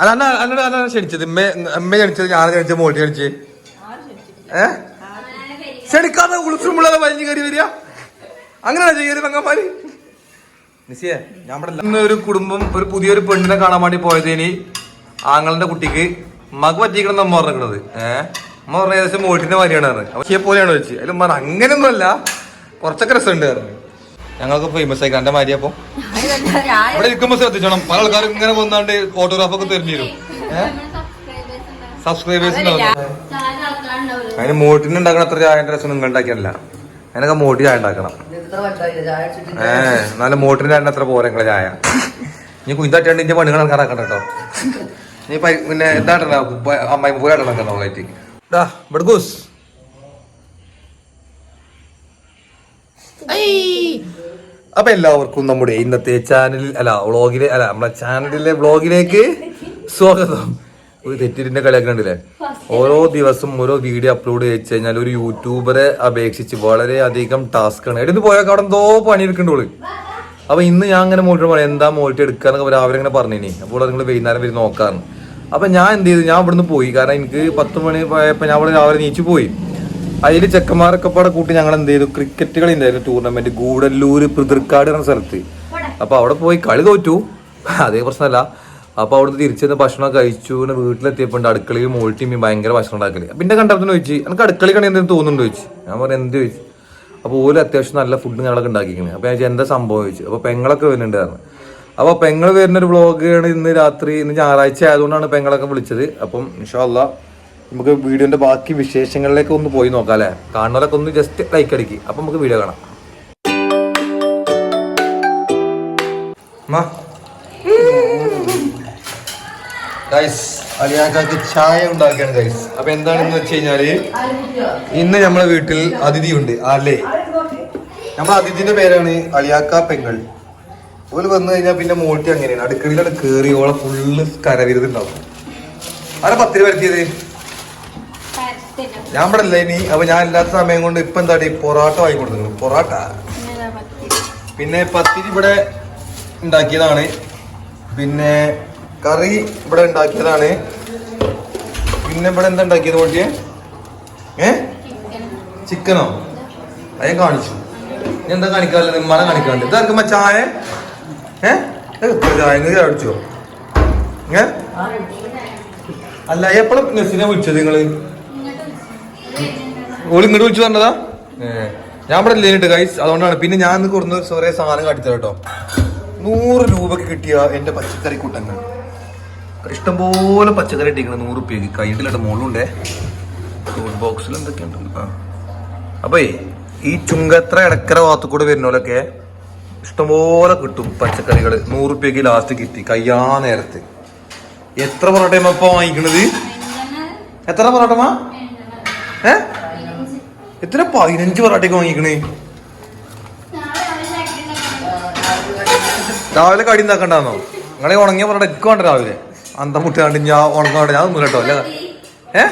അന്ന അന്നോട് അന്ന ക്ഷണിച്ചത്. ഉമ്മ അമ്മ ക്ഷണിച്ചത് ഞാൻ ക്ഷണിച്ചത് മോട്ടി ക്ഷണിച്ച് ഏ? ക്ഷണിക്കാതെ ഉളുസുമുള്ളതെ വലിഞ്ഞു കയറി വരിക. അങ്ങനെയാണ് ചെയ്യരുത് അങ്ങന്മാര് നിസിയെ ഞാൻ ഒരു കുടുംബം ഒരു പുതിയൊരു പെണ്ണിനെ കാണാൻ വേണ്ടി പോയതിന്. ആങ്ങളുടെ കുട്ടിക്ക്. മക പറ്റിക്കണം അമ്മ പറഞ്ഞിരിക്കണത്. ഏഹ് അമ്മ പറഞ്ഞ ഏകദേശം മോട്ടിന്റെ മാതിരിയാണ് പക്ഷേ പോലെയാണ് വെച്ച് അതിലും പറഞ്ഞ അങ്ങനെയൊന്നുമല്ല. കുറച്ചൊക്കെ രസമുണ്ട് പറഞ്ഞു ഞങ്ങൾക്ക് ഫേമസ് ആയി കണ്ട മാതിരി അപ്പൊ. ഇവിടെ ഇരിക്കുമ്പോ ശ്രദ്ധിച്ചോണം. പല ആൾക്കാരും ഇങ്ങനെ പോകുന്നാണ്ട് ഫോട്ടോഗ്രാഫ് ഒക്കെ തെരഞ്ഞു തരും സബ്സ്ക്രൈബേഴ്സ് അതിന് മോട്ടിന് ഉണ്ടാക്കണ അത്ര ചായ രസം നിങ്ങൾ ഉണ്ടാക്കിയല്ല അതിനൊക്കെ മോട്ടി ചായ ഉണ്ടാക്കണം. ഏ എന്നാലും മോട്ടിന് ചായ അത്ര പോരെ നിങ്ങളെ ചായ നീ കുഞ്ഞാറ്റാണ്ട് ഇന്റെ പണികൾ ആൾക്കാരാക്കണ്ട കേട്ടോ. നീ പിന്നെ എന്താട്ടല്ല അമ്മായി പോരാട്ടണം നമ്മളായിട്ട് ഡാ ബഡ്ഗൂസ് അപ്പൊ എല്ലാവർക്കും നമ്മുടെ ഇന്നത്തെ ചാനലിൽ അല്ല വ്ളോഗിലെ അല്ല നമ്മുടെ ചാനലിലെ വ്ളോഗിലേക്ക് സ്വാഗതം. ഒരു തെറ്റിന്റെ കളിയൊക്കെ ഉണ്ടല്ലേ? ഓരോ ദിവസം ഓരോ വീഡിയോ അപ്ലോഡ് ചെയ്ത് കഴിഞ്ഞാൽ ഒരു യൂട്യൂബറെ അപേക്ഷിച്ച് വളരെ അധികം ടാസ്ക് ആണ്. എടുത്ത് പോയൊക്കെ അവിടെ എന്തോ പണിയെടുക്കണ്ടോൾ അപ്പൊ ഇന്ന് ഞാൻ അങ്ങനെ മോൾട്ട് പറയാം എന്താ മോൾട്ട് എടുക്കാന്നൊക്കെ രാവിലെ ഇങ്ങനെ പറഞ്ഞിനി. അപ്പോൾ നിങ്ങൾ വൈകുന്നേരം വരും നോക്കാറുണ്ട് അപ്പൊ ഞാൻ എന്ത് ചെയ്തു? ഞാൻ ഇവിടുന്ന് പോയി. കാരണം എനിക്ക് പത്ത് മണി പോയപ്പോ ഞാൻ അവിടെ രാവിലെ നീച്ചു പോയി. അതിൽ ചെക്കന്മാരൊക്കെ പാടെ കൂട്ടി ഞങ്ങൾ എന്ത് ചെയ്തു? ക്രിക്കറ്റ് കളി ഉണ്ടായിരുന്നു ടൂർണമെന്റ് ഗൂഡല്ലൂർ പിതൃക്കാട് എന്ന സ്ഥലത്ത്. അപ്പൊ അവിടെ പോയി കളി തോറ്റു. അതേ പ്രശ്നമല്ല. അപ്പൊ തിരിച്ചു തിരിച്ചെന്ന് ഭക്ഷണം കഴിച്ചു. പിന്നെ വീട്ടിലെത്തിയപ്പോൾ അടുക്കളയിൽ മോൾട്ടിമി ഭയങ്കര ഭക്ഷണം ഉണ്ടാക്കൽ. പിന്നെ കണ്ടപ്പോൾ ചോദിച്ചു എനിക്ക് അടുക്കളയിൽ കണി എന്തെങ്കിലും തോന്നുന്നുണ്ട്? ചോദിച്ചു. ഞാൻ പറഞ്ഞു എന്ത്? ചോദിച്ചു. അപ്പൊ ഓൽ അത്യാവശ്യം നല്ല ഫുഡ് ഞങ്ങളൊക്കെ ഉണ്ടാക്കിക്കുന്നത് അപ്പൊ ഞാൻ എന്താ സംഭവം? ചോദിച്ചു. അപ്പൊ പെങ്ങളൊക്കെ വരുന്നുണ്ടായിരുന്നു അപ്പോൾ അപ്പൊ പെങ്ങൾ വരുന്ന ഒരു വ്ളോഗാണ് ഇന്ന് രാത്രി ഇന്ന് ഞായറാഴ്ച ആയതുകൊണ്ടാണ് പെങ്ങളൊക്കെ വിളിച്ചത്. അപ്പം ഇൻഷാല്ല നമുക്ക് വീഡിയോന്റെ ബാക്കി വിശേഷങ്ങളിലേക്ക് ഒന്ന് പോയി നോക്കാം അല്ലെ കാണുന്നവരൊക്കെ ഒന്ന് ജസ്റ്റ് ലൈക്ക് അടിക്ക്. അപ്പൊ നമുക്ക് വീഡിയോ കാണാം. ചായ ഉണ്ടാക്കിയാണ് ഗൈസ് അപ്പൊ എന്താണെന്ന് വെച്ച് കഴിഞ്ഞാൽ ഇന്ന് നമ്മളെ വീട്ടിൽ അതിഥി ഉണ്ട് അല്ലേ നമ്മളെ അതിഥിന്റെ പേരാണ് അലിയാക്ക പെങ്ങൾ. ഓൽ വന്നു കഴിഞ്ഞാൽ പിന്നെ മോട്ടി അങ്ങനെയാണ്. അടുക്കളയിലാണ് കേറി ഓളെ ഫുള്ള് കരവിരുതുണ്ടാവും ആരാ പത്തിരി വരുത്തിയത് ഞാൻ ഇവിടെ അല്ലേ ഇനി? അപ്പൊ ഞാൻ ഇല്ലാത്ത സമയം കൊണ്ട് ഇപ്പൊ എന്താ പൊറോട്ട വാങ്ങി കൊടുത്തു പൊറോട്ട? പിന്നെ പത്തിരി ഇവിടെ ഉണ്ടാക്കിയതാണ്. പിന്നെ കറി ഇവിടെ ഉണ്ടാക്കിയതാണ്. പിന്നെ ഇവിടെ എന്താ ഉണ്ടാക്കിയത് മോട്ടിയെ ഏ? ചിക്കനോ? അയ്യ കാണിച്ചു. ഞാൻ എന്താ കാണിക്കാറില്ല നിമ്മനെ കാണിക്കാണ്ട് ഇതാക്കുമ്പോ ചായ. ഏ? ചായ. അടിച്ചോ ഏ? അല്ല എപ്പോഴും നെസിനെ വിളിച്ചത് നിങ്ങൾ? ഓൾ ഇങ്ങോട്ട് വിളിച്ചു പറഞ്ഞതാ? ഞാൻ ഇവിടെ ഇല്ലേട്ട് ഗൈസ് അതുകൊണ്ടാണ്. പിന്നെ ഞാൻ ഇന്ന് കുറഞ്ഞ കുറേ സാധനം കാട്ടിത്തരാം കേട്ടോ. നൂറ് രൂപക്ക് കിട്ടിയ എന്റെ പച്ചക്കറി കൂട്ടങ്ങൾ. ഇഷ്ടംപോലെ പച്ചക്കറി ഇട്ടിരിക്കണം നൂറ് രൂപയ്ക്ക് കൈണ്ടിലിട്ട് മുകളുണ്ടേ ഫുഡ് ബോക്സിൽ എന്തൊക്കെയുണ്ട്? ആ. അപ്പേ ഈ ചുങ്കത്ര ഇടക്കര ഭാഗത്തുകൂടെ വരുന്നവരൊക്കെ ഇഷ്ടംപോലെ കിട്ടും പച്ചക്കറികൾ നൂറ് രൂപയ്ക്ക് ലാസ്റ്റ് കിട്ടി കയ്യാ നേരത്ത്. എത്ര പൊറോട്ടയമ്മ ഇപ്പൊ വാങ്ങിക്കണത്? എത്ര പൊറോട്ടമ്മ? ഏ? എത്ര പതിനഞ്ച് പൊറോട്ടയ്ക്ക് വാങ്ങിക്കണേ? രാവിലെ കടി ഉണ്ടാക്കണ്ടാന്നോ? നിങ്ങളെ ഉണങ്ങിയ പൊറോട്ട എനിക്ക് വേണ്ട രാവിലെ. അന്തം മുട്ടാണ്ട് ഞാൻ ഉണങ്ങാണ്ട് ഞാൻ ഒന്നും കേട്ടോ അല്ലേ? ഏ?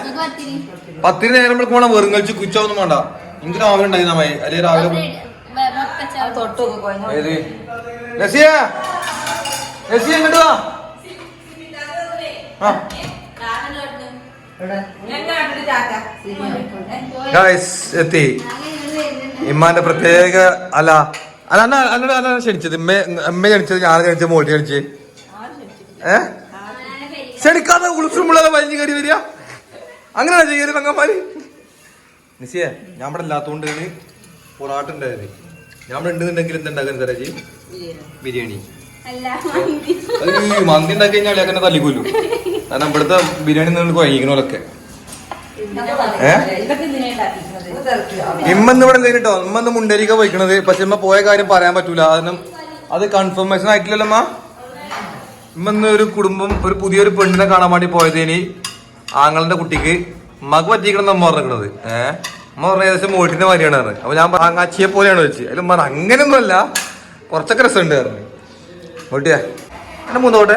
പത്തിന് നേരം വിളിക്കും വേണം വെറും കഴിച്ച് കുച്ചൊന്നും വേണ്ട. എനിക്ക് രാവിലെ ഉണ്ടായി നമ്മ അല്ലെ രാവിലെ ഏത്? ഇങ്ങോട്ട് വാ. ആ. എത്തി. ഇമ്മാന്റെ പ്രത്യേക അല്ല അല്ല അന്ന അന്നോട് അന്ന ക്ഷണിച്ചത്. ഇമ്മ അമ്മ ക്ഷണിച്ചത് ഞാൻ ക്ഷണിച്ചത് മോട്ടി ക്ഷണിച്ച്. ഏ? ക്ഷണിക്കാതെ ഉളുസുമുള്ളതെ വലിഞ്ഞു കയറി വരിക. അങ്ങനെയാ ചെയ്യരുത് പെങ്ങന്മാര്? നിസിയെ ഞാൻ ഇവിടെ ഇല്ലാത്തോണ്ട് പൊറാട്ടുണ്ടായിരുന്നു ഞാൻ ഇവിടെ ഉണ്ടെന്നുണ്ടെങ്കിൽ എന്തുണ്ടാക്കാൻ തരാജി ബിരിയാണി. ഈ മന്തി ഉണ്ടാക്കി കഴിഞ്ഞാൽ അങ്ങനെ തല്ലിക്കൊല്ലു കാരണം ഇവിടുത്തെ ബിരിയാണി നിങ്ങൾ വാങ്ങിക്കണോലൊക്കെ ഇമ്മന്ന് ഇവിടെ കഴിഞ്ഞിട്ടോ ഇമ്മന്ന് മുണ്ടരിക്ക പോയിക്കണത്. പക്ഷെ ഇമ്മ പോയ കാര്യം പറയാൻ പറ്റൂല. കാരണം അത് കൺഫർമേഷൻ ആയിട്ടില്ലല്ലോ അമ്മ ഇമ്മന്ന് ഒരു കുടുംബം ഒരു പുതിയൊരു പെണ്ണിനെ കാണാൻ വേണ്ടി പോയതിന്. ആങ്ങളുടെ കുട്ടിക്ക്. മക പറ്റിക്കണം അമ്മ പറഞ്ഞിരിക്കണത്. ഏഹ് അമ്മ പറഞ്ഞ ഏകദേശം മോട്ടിന്റെ മാതിരിയാണ് പറഞ്ഞത്. അപ്പൊ ഞാൻ ആങ്ങാച്ചിയെ പോലെയാണ് വെച്ച് അതിലും പറഞ്ഞ അങ്ങനെയൊന്നുമല്ല. കുറച്ചൊക്കെ രസമുണ്ട് പറഞ്ഞു. മോട്ടിയാ എന്നെ മൂന്നോട്ടെ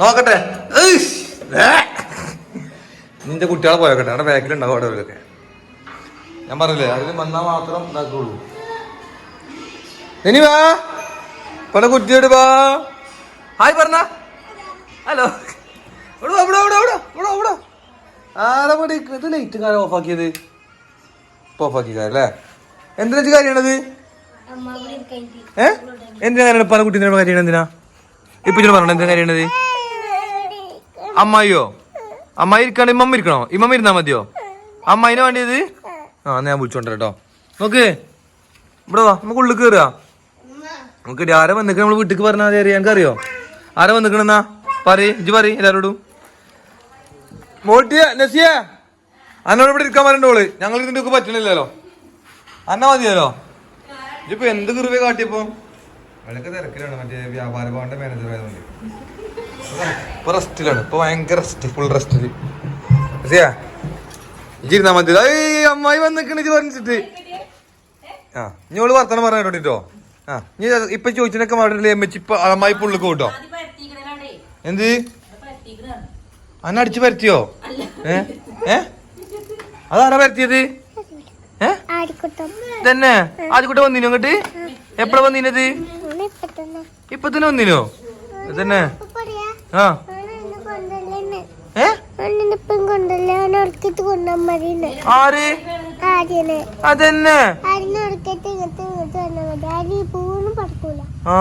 നോക്കട്ടെ. നിന്റെ കുട്ടികളെ പോയോക്കട്ടെ. അവിടെ ബാക്കിലുണ്ടാവും അവിടെ അവരൊക്കെ ഞാൻ പറഞ്ഞില്ലേ അതിൽ വന്നാൽ മാത്രം ഇതാക്കുള്ളൂ. ഇനി വാ. പല കുട്ടിയോട് വാ. ഹായ് പറഞ്ഞ. ഹലോ. ഇവിടെ ഇവിടെ ഇവിടെ ഇവിടെ ഇവിടെ ഇവിടെ. ആരാ പടി ഇത് ലൈറ്റ് കാര്യം ഓഫാക്കിയത് ഇപ്പൊ ഓഫ് ആക്കിയ അല്ലേ? എന്തിനാ കാര്യമാണത് ഏ? എന്തിനാ പല കുട്ടീനോട് കാര്യമാണ് എന്തിനാ? ഇപ്പൊ പറഞ്ഞോ എന്തിനാ കാര്യമാണത് അമ്മായിയോ? അമ്മായി ഇരിക്കണോ? ഇമ്മമ്മ ഇരിക്കണോ? ഇമ്മമ്മ ഇരുന്നാ മതിയോ? അമ്മായിനെ വേണ്ടിയത്? ആ ഞാൻ വിളിച്ചോണ്ടോ കേട്ടോ. നോക്ക്. ഇവിടെ വാ നമുക്ക് ഉള്ളിൽ കയറുക നമുക്ക് ആരെ വന്നിക്കണ? നമ്മൾ വീട്ടിക്ക് പറഞ്ഞാൽ മതി അറിയാൻ അറിയോ ആരെ വന്നിക്കണെന്നാ പറയ് ഇജ്ജ് പറ എല്ലാരോടും. മോട്ടിയ നസിയ. അന്നോട് ഇവിടെ ഇരിക്കാൻ പറയണ്ടോൾ ഞങ്ങൾ ഇതിന്റെ പറ്റണില്ലല്ലോ. അന്ന മതിയല്ലോ. ഇതിപ്പോ എന്ത് കൃപ കാട്ടിയപ്പോ? അവളൊക്കെ തിരക്കിലാണ്. മറ്റേ വ്യാപാര ഭവന്റെ മാനേജർ ആയതുകൊണ്ട്. ഇപ്പൊ റെസ്റ്റിലാണ് ഇപ്പൊ ഭയങ്കര റെസ്റ്റ് ഫുൾ റെസ്റ്റ് ഇരുന്നാ മതി. ഏയ് അമ്മായി വന്നിക്കണ ഇത് പറഞ്ഞിട്ട്. ആ ഇനി ഓൾ വർത്തമാനം പറയാൻ കേട്ടോ ആ നീ ഇപ്പൊ ചോദിച്ചതിനൊക്കെ മാറില്ലേ എമ്മച്ചി ഇപ്പൊ അമ്മായി പുള്ളിക്ക് കൂട്ടോ എന്ത്? അന്ന അടിച്ചു പരത്തിയോ? ഏ? ഏ? അതാരാ പരത്തിയത്? തന്നെ ആദ്യക്കൂട്ടം വന്നിനോ അങ്ങോട്ട് എപ്പോഴാ വന്നിനത്? ഇപ്പൊ തന്നെ വന്നിനോ? തന്നെ ആ. ആര്? അതന്നെ. ആ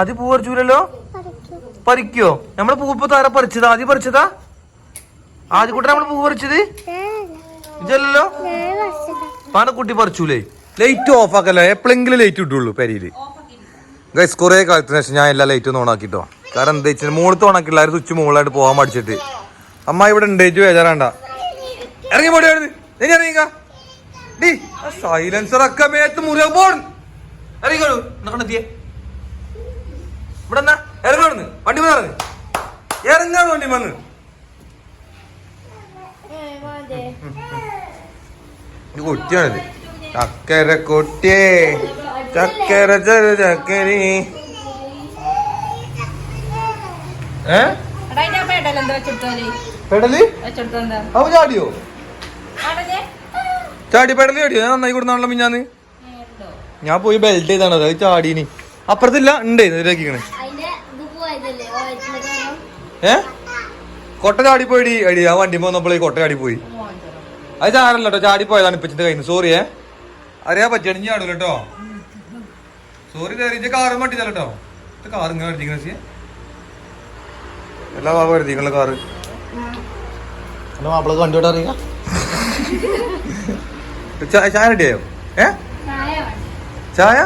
അത് പൂ പറിച്ചൂലല്ലോ? പറിക്കും. പറിക്കോ? നമ്മൾ പൂ ഇപ്പൊ താര പറിച്ചതാ. ആദ്യം പറിച്ചതാ? ആദ്യ കൂട്ടം നമ്മൾ പൂ പറിച്ചത്? വച്ചതാ പാനക്കുട്ടി പറിച്ചൂലേ? Light of ആക്കല്ല? എപ്പോഴെങ്കിലും ലൈറ്റ് ഇട്ടുള്ളൂ പെരിയിൽ ഗൈസ് കുറെ കാലത്തിന് ശേഷം ഞാൻ എല്ലാ ലൈറ്റും ഓൺ ആക്കിട്ടോ. കാരണം എന്താ വെച്ചാൽ മുകളത്ത് ഓണാക്കില്ല ആരും സ്വിച്ച് മുകളായിട്ട് പോകാൻ മടിച്ചിട്ട്. അമ്മ ഇവിടെ ഉണ്ട് ഇജ്ജ് ബേജാറാണ്ട. ഇറങ്ങി പോടി ഇനി ഇറങ്ങിക്ക. ഡി സൈലൻസർ ഒക്കെ മേത്ത് മുറിയാ പോൺ ഇറങ്ങിക്കോളൂ നടന്നെത്തിയേ ഇവിടെ എന്നാ? ഇറങ്ങി വണ്ടി വന്ന് ഇറങ്ങി. ഇറങ്ങാണ് വണ്ടി വന്ന് ഇത് കുട്ടിയാണിത്. ചക്കര കുട്ടിയേ. ചക്കര ചെറു ചക്കരി. ഏ? പെടൽ? അവ ചാടിയോ? ചാടി പെടൽ ചാടിയോ? ഞാൻ നന്നായി കൊടുത്താണല്ലോ മിഞ്ഞാന്ന്. ഞാൻ പോയി ബെൽറ്റ് ചെയ്താണ് അത് ചാടീനി. അപ്പുറത്തില്ല ഉണ്ട് ഇതിലേക്കിങ്ങനെ ഏ? കൊട്ട ചാടി പോയി അടി ആ വണ്ടി പോന്നപ്പോഴേ കൊട്ട ചാടി പോയി അത് ചാടല്ലോ കേട്ടോ ചാടി പോയതാണ് ഇപ്പച്ചിന്റെ കയ്യിൽ നിന്ന് സോറിയേ അറിയാൻ പറ്റിയാണെങ്കിൽ ചാടൂല കേട്ടോ. സോറി കയറി കാറും കേട്ടോ. ഇത് കാർ ഇങ്ങനെ വരുത്തിക്കണ സി എല്ലാ ഭാഗം വരുത്തിക്കണല്ലോ കാറ് എന്റെ മാപ്പിളക്ക് വണ്ടി ഓട്ടാ അറിയാം. ചായ റെഡിയായോ ഏ? ചായ?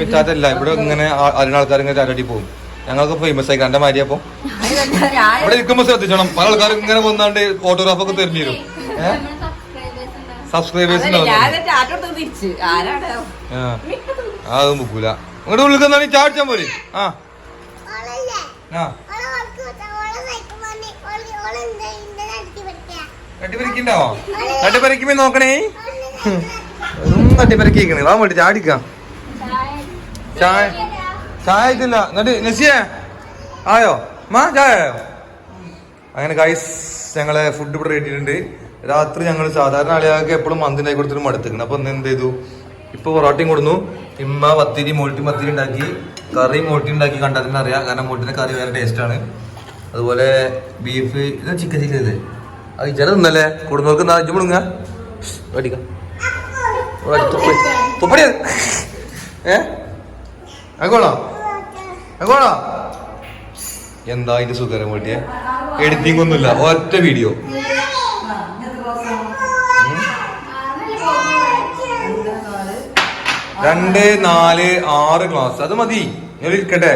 മിറ്റാത്തല്ല ഇവിടെ ഇങ്ങനെ ആ- അറിയുന്ന ആൾക്കാർ ഇങ്ങനെ ചാരടി പോകും. ഞങ്ങൾക്ക് ഫേമസ് ആയി. കണ്ട മാതിരി അപ്പൊ? ഇവിടെ നിൽക്കുമ്പോ ശ്രദ്ധിച്ചോണം. പല ആൾക്കാരും ഇങ്ങനെ വന്നാണ്ട് ഫോട്ടോഗ്രാഫ് ഒക്കെ തെരഞ്ഞു തരും സബ്സ്ക്രൈബേഴ്സ് അതൊന്നും ബുക്കൂല ഇങ്ങോട്ട് നിന്നാണ് ചാടിച്ചാൻ പോരെ. ആ. ആ. തട്ടിപ്പറിക്കുമ്പോ നോക്കണേ. തട്ടിപ്പറിക്കണേ വാ വേണ്ടി ചാടിക്കാം. ചായ. ചായ ഇതില്ല എന്നിട്ട് നസിയേ ആയോ? മാ ചായ അങ്ങനെ ഗൈസ് ഞങ്ങളെ ഫുഡ് ഇവിടെ കിട്ടിയിട്ടുണ്ട് രാത്രി ഞങ്ങൾ സാധാരണ ആളുകൾക്ക് എപ്പോഴും മന്തിനായി കൊടുത്തിട്ട് മടുത്തിക്കണം അപ്പൊ എന്ത് ചെയ്തു? ഇപ്പൊ പൊറോട്ടയും കൊടുന്നു. ഇമ്മ പത്തിരി മോട്ടി പത്തിരി ഉണ്ടാക്കി. കറി മോട്ടി ഉണ്ടാക്കി കണ്ടതിന് അറിയാം. കാരണം മൂട്ടിന് കറി വേറെ ടേസ്റ്റ് ആണ്. അതുപോലെ ബീഫ് ഇത് ചിക്കൻ ചിക്കൻ ഇത്. അത് ചില തിന്നല്ലേ? കുടുംബർക്ക് നാച്ചു മുടുങ്ങ അടിക്കാം തുപ്പടി ഏ? അങ്ങോളോ അങ്ങോളോ എന്താ അതിന്റെ സുഖരം കൂട്ടിയെ എഡിറ്റിംഗ് ഒന്നുമില്ല ഒറ്റ വീഡിയോ രണ്ട് നാല് ആറ് ക്ലാസ് അത് മതി. ഞാൻ ഇരിക്കട്ടെ.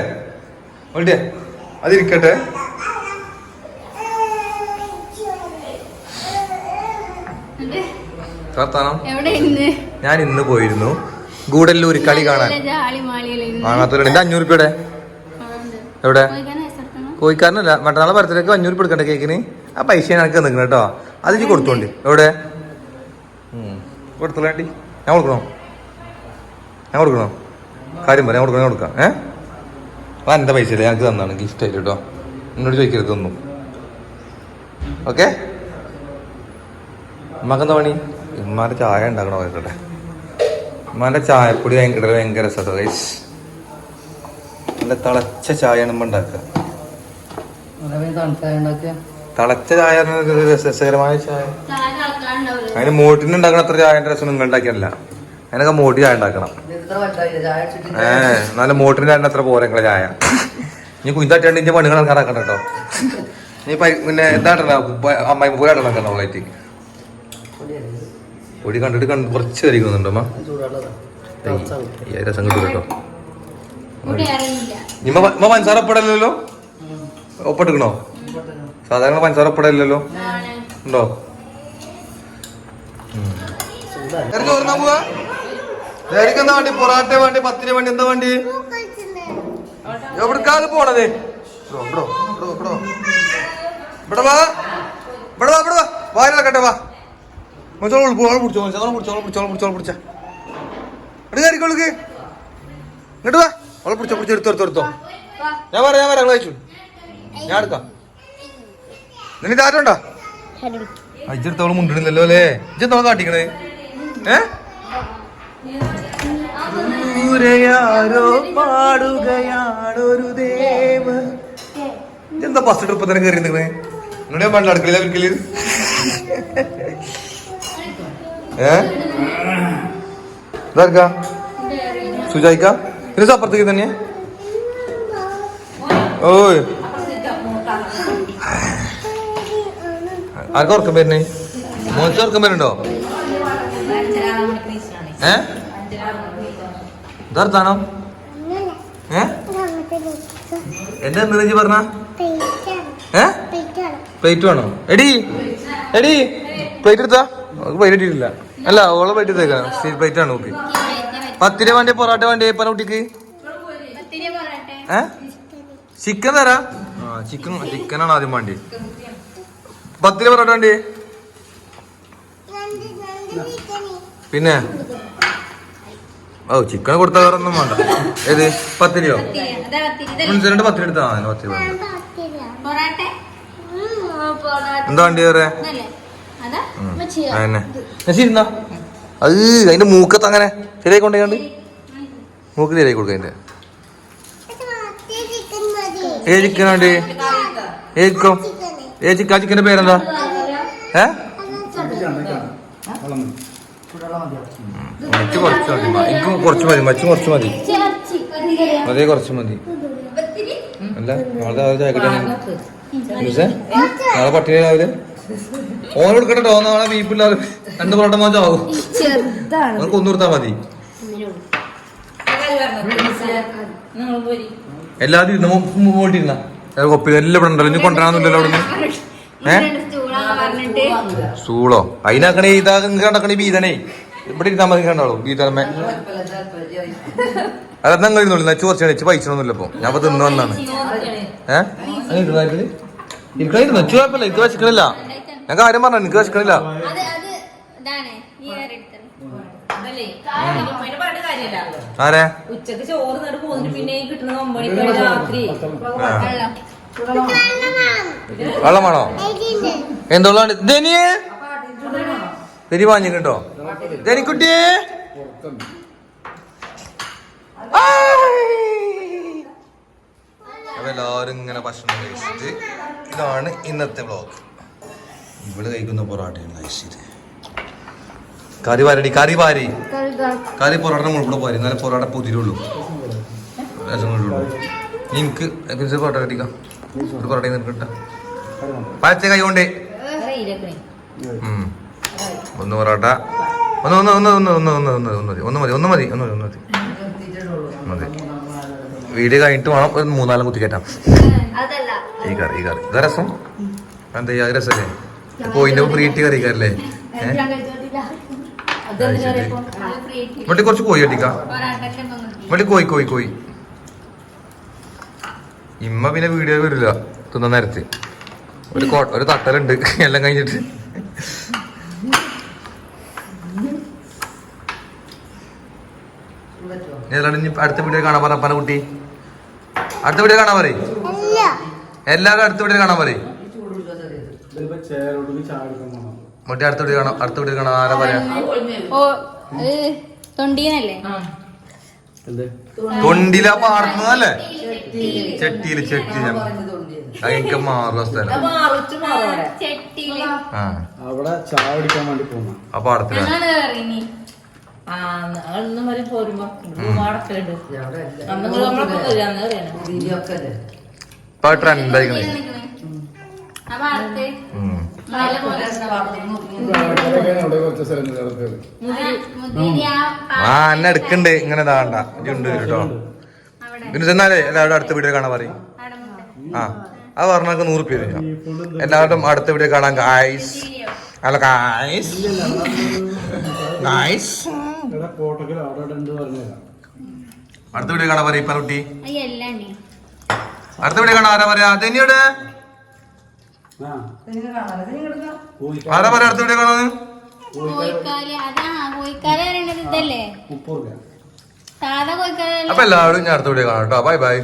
വേണ്ടിയ അതിരിക്കട്ടെ കർത്താനം എവിടെ ഇന്ന്? ഞാൻ ഇന്ന് പോയിരുന്നു. ഗൂഡല്ലൂർ കളി കാണാൻ. എന്റെ അഞ്ഞൂറ് രൂപയുടെ എവിടെ? കോഴിക്കാരനല്ല. മറ്റന്നാളെ പരത്തിലേക്ക് അഞ്ഞൂറ് രൂപ എടുക്കണ്ട കേക്കിന്. ആ പൈസ എനിക്ക് നിൽക്കണം കേട്ടോ. അത് ഇനി കൊടുത്തോണ്ട്. എവിടെ? കൊടുത്തോളാണ്ടി ഞാൻ കൊടുക്കണോ? ഞാൻ കൊടുക്കണോ? കാര്യം പറയാം. ഞാൻ കൊടുക്കണം? ഞാൻ കൊടുക്കാം. ഏ? അപ്പൊ എന്റെ പൈസ ഇല്ല? ഞങ്ങൾക്ക് തന്നാണ്. ഗിഫ്റ്റ് ആയിട്ട് കേട്ടോ. എന്നോട് ചോദിക്കരുത് ഒന്നും. ഓക്കെ? ഉമ്മാക്കെന്താ പണി? ഉമ്മാന്റെ ചായ ഉണ്ടാക്കണോ? കേട്ടെ ഉമ്മാന്റെ ചായപ്പൊടി ഭയങ്കര ഭയങ്കര രസമാണ് നല്ല തിളച്ച ചായ നമ്മൾ ഉണ്ടാക്കുക. തിളച്ച ചായ രസകരമായ ചായ. അതിന് മോട്ടിന് ഉണ്ടാക്കണ അത്ര ചായന്റെ രസം നിങ്ങൾ ഉണ്ടാക്കിയല്ല അതിനൊക്കെ മോട്ടി ചായ ഉണ്ടാക്കണം. ചായ ഏ നല്ല മോട്ടിന് ചായ അത്ര പോരെ നിങ്ങളെ ചായ. ഇനി കുഞ്ഞാട്ടി ഇന്റെ പണികൾ കണക്കാക്കണ്ട കേട്ടോ. ഇനി പിന്നെ എന്താട്ടണ്ട അമ്മായി പോയി നടക്കണ്ട പൊടി കണ്ടിട്ട് കണ്ട് കുറച്ച് കരിക്കുന്നുണ്ടോ അമ്മ ചൂടുള്ളതാ ഈ രസം കിട്ടും കേട്ടോ. ഇമ്മ പഞ്ചസാര ഒപ്പിടല്ലോ ഒപ്പിട്ടിക്കണോ? സാധാരണ പഞ്ചസാര ഒപ്പിടല്ലോ ഉണ്ടോ? ചോറിനാ പോവാ. എന്താ വണ്ടി? പൊറാട്ട വേണ്ടി പത്തിന് വേണ്ടി എന്താ വണ്ടി? എവിടേക്കാണ് പോണത്? ഇവിടോ, ഇവിടോ, വാ. ഇവിടെ വാ ഇവിടെ വാ. വായിലക്കട്ടെ വാ. മച്ചോളം പിടിച്ചോ മച്ചോളം പിടിച്ചോ പിടിച്ചോ പിടിച്ചോ പിടിച്ച. ഇവിടെ കയറിക്കോളുക്ക് ഇങ്ങോട്ട് വാ. അവളെ പിടിച്ചോ പിടിച്ചോ എടുത്തോ എടുത്തോ ഞാൻ പറയാം ഞാൻ പറയാം കഴിച്ചു ഞാൻ എടുക്കാം. നിന്നെ താറ്റുണ്ടോ അവൾ മുണ്ടിടുന്നല്ലോ അല്ലേ? ഇജ്ജെന്തോ കാട്ടിക്കണേ? ഏ? പാടുകയാണൊരു ദേവ. എന്താ ബസ് ട്രിപ്പ് തന്നെ കയറി നിൽക്കണേ? നിങ്ങളുടെ പണ്ട് അടുക്കളയിൽ ഒരിക്കൽ ഏ? ഇതാർക്കാ? സുജായിക്ക? ഇത് അപ്പുറത്തേക്ക് തന്നെ ഓയ്. ആർക്കും ഉറക്കം വരുന്നേ? മോശം ഉറക്കം വരുന്നുണ്ടോ? ഏ? ഇതാർത്താണോ ഏ? എന്റെ എന്താ പറഞ്ഞ? ഏ? പ്ലേറ്റ് വേണോ? എടി എടി പ്ലേറ്റ് എടുത്താ? പ്ലേറ്റ് ഇട്ടിട്ടില്ല. അല്ല ഓളെ പ്ലേറ്റ് എടുത്തേക്കാം. സ്റ്റീൽ പ്ലേറ്റ് ആണ് നോക്കി. പത്തിര വേണ്ടി പൊറോട്ട വേണ്ടി പെൺകുട്ടിക്ക് ഏ? ചിക്കൻ തരാ. ചിക്കൻ ചിക്കൻ ആണ് ആദ്യം വേണ്ടി. പത്തിര പൊറോട്ട വേണ്ടി? പിന്നെ? ഓ ചിക്കൻ കൊടുത്താൽ വേറെ ഒന്നും വേണ്ട. ഏത്? പത്തിരിയോ? മുൻസിലുണ്ട് പത്തിരി എടുത്താ? പത്തിരി വേണ്ട. എന്താ വേണ്ടി വേറെ? തന്നെ ശരി അത് അതിന്റെ മൂക്കത്ത് അങ്ങനെ ശരിയായി കൊണ്ടേണ്ട് മൂക്ക് ശരിയായി കൊടുക്ക അതിന്റെ. ഏ ചിക്കനാണ്ട് ഏ ചിക്കോ ഏ ചിക്കൻ ആ ചിക്കന്റെ പേരെന്താ? ഏ? എനിക്ക് കുറച്ച് മതി. എനിക്ക് കുറച്ച് മതി. കുറച്ച് മതി. അതേ കുറച്ച് മതി. അല്ല നാളെ പട്ടിണി രാവിലെ? ഓൻ കൊടുക്കട്ടോ നാളെ ബീപ്പില്ലാതെ രണ്ട് പൊറോട്ട ചെറുതാണ്. നമുക്ക് ഒന്ന് കൊടുത്താൽ മതി. എല്ലാതും ഇരുന്ന് മുമ്പോട്ടിരുന്ന കൊപ്പി എല്ലാം ഇവിടെ ഉണ്ടല്ലോ. ഇനി കൊണ്ടുവരാന്നില്ലല്ലോ അവിടെ സൂളോ അതിനാക്കണേ ഇതാ കണ്ടക്കണേ ബീതനേ. ഇവിടെ ഇരുന്നാ മതി കണ്ടോളൂ ബീതനമ്മേ. അതെന്നാ നിങ്ങൾ ഇരുന്നോളൂ? നച്ചു കുറച്ച് പൈസ ഒന്നുമില്ല ഇപ്പൊ. ഞാൻ തിന്നു വന്നാണ്. ഏഹ് ഇരിക്കണായിരുന്നു. വെച്ചു കുഴപ്പമില്ല. എനിക്ക് വിശക്കണില്ല. ഞാൻ കാര്യം പറഞ്ഞു? എനിക്ക് വിശക്കണില്ല. ആരെ? ഉച്ചയ്ക്ക് ചോറ് നേട് പോകുന്നു പിന്നെ കിട്ടുന്നത് ഒമ്പത് രാത്രി. വെള്ളമാണോ? എന്തുള്ളതാണ് ധനിയെ? തിരി വാങ്ങിട്ടോ ധനിക്കുട്ടിയെ അപ്പൊ ഇങ്ങനെ ഭക്ഷണം കഴിച്ചിട്ട് ഇതാണ് ഇന്നത്തെ വ്ളോഗ് ഇവിടെ കഴിക്കുന്ന പൊറാട്ടയാണ് ഐശ്വര്യ. കറി വാരടി കറി വാരി. കറി പൊറാട്ട നമ്മൾ ഇവിടെ പോരി. എന്നാലും പൊറാട്ട പുതിരുള്ളൂ. എനിക്ക് പൊറാട്ട കട്ടിക്കാം? ഒരു പൊറോട്ട നിൽക്കട്ടെ പഴച്ച കൈ കൊണ്ടേ. ഒന്ന് പൊറോട്ട. ഒന്ന് ഒന്ന് ഒന്ന് ഒന്ന് ഒന്ന് ഒന്ന് ഒന്ന് ഒന്ന് മതി. ഒന്ന് മതി ഒന്ന് മതി ഒന്ന് മതി മതി. വീട് കഴിഞ്ഞിട്ട് വേണം ഒരു മൂന്നാലും കുത്തി കയറ്റാം ഈ കറി ഈ കറി. ഇതാ രസം. എന്താ ഈ രസല്ലേ പോയിന്റ് പ്രീട്ടി കറി കറല്ലേ ഇവിടെ കുറച്ച് കോഴി കട്ടിക്കാം ഇവിടെ കോയി കോയി കോയി ഇമ്മ പിന്നെ വീഡിയോ വരില്ല തിന്ന നേരത്തെ. ഒരു കോട്ട ഒരു തട്ടലുണ്ട്. എല്ലാം കഴിഞ്ഞിട്ട് ഇനി ഏതാണ് ഇനി അടുത്ത വീഡിയോ കാണാൻ പറ പന കുട്ടി. അടുത്ത വീഡിയോ കാണാൻ പറയും. എല്ലാവരും അടുത്ത വീഡിയോ കാണാൻ പറയും. മുട്ടി അടുത്ത വീഡിയോ കാണാം അടുത്ത വീഡിയോ കാണാൻ ആരാ പറയാ? ഓ തൊണ്ടീനല്ലേ? തൊണ്ടില പാടുന്നതല്ലേ ചെട്ടിയിൽ ചെട്ടി എനിക്ക് മാറുന്ന സ്ഥലം. ആ അവിടെ ചായ കുടിക്കാൻ വേണ്ടി പോകുന്ന അപ്പൊ അടുത്ത ഞങ്ങൾ കയറിനി ആ വരെ പോരുമ്പോ നമ്മളൊക്കെ? ഇപ്പൊ ട്രെൻഡ് ആയിക്കണേ എന്നെ എടുക്കണ്ട്. ഇങ്ങനെ ഇതാണ്ട ഇജുണ്ട് കേട്ടോ അവിടെ. പിന്നെ ചെന്നാലേ എല്ലാവരും അടുത്ത വീഡിയോ കാണാൻ പറയും. ആ അത് പറഞ്ഞൊക്കെ നൂറ് പേര് ഞാൻ. എല്ലാവരും അടുത്ത വീഡിയോ കാണാൻ ഗായ്സ് അല്ല. ഗായ്സ് ഗായ്സ് അവിടെ ഉണ്ട് പറഞ്ഞുതരാം അടുത്ത വീഡിയോ കാണാൻ പറയും പറുട്ടി അടുത്ത വീഡിയോ കാണാൻ ആരാ പറയാ? അതെന്നോട് ആരാ പറയാ അടുത്ത വീഡിയോ കാണാൻ? അപ്പൊ എല്ലാവരും ഞാൻ അടുത്ത വീഡിയോ കാണാം കേട്ടോ. Bye bye?